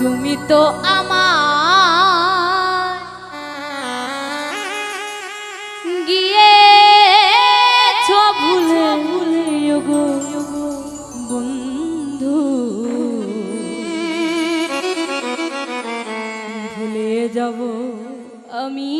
তুমি তো আমার। গিয়ে ভুলে ভুলে গো বন্ধু। ভুলে যাব আমি।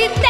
தெரிந்த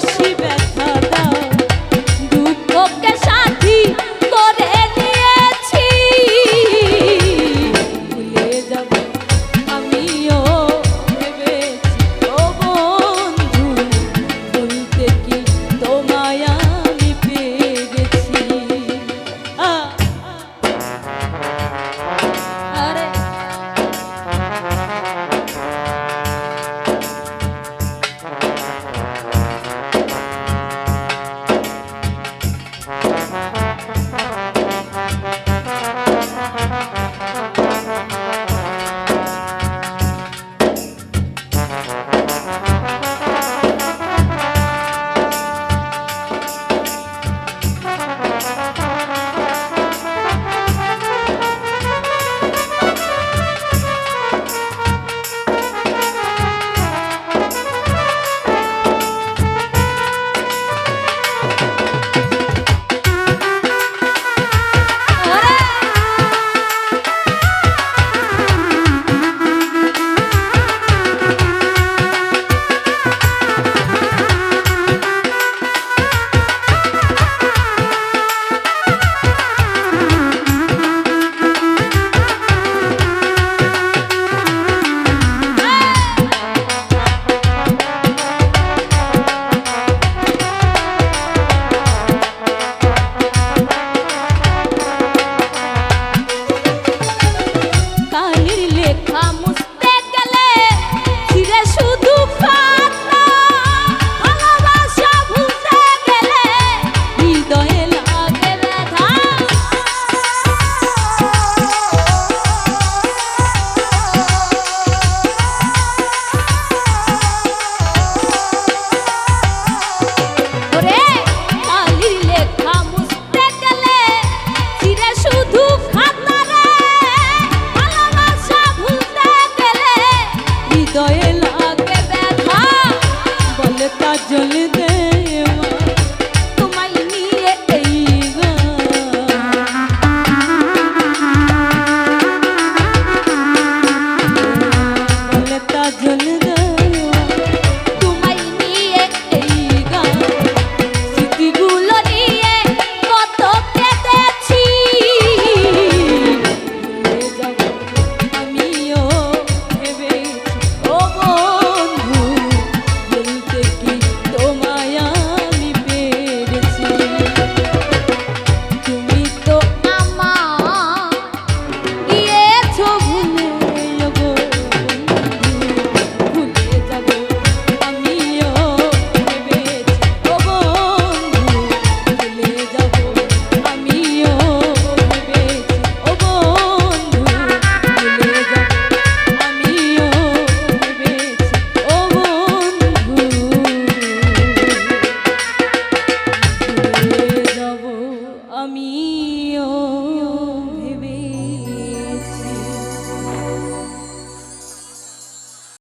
খুশি ব্যথা।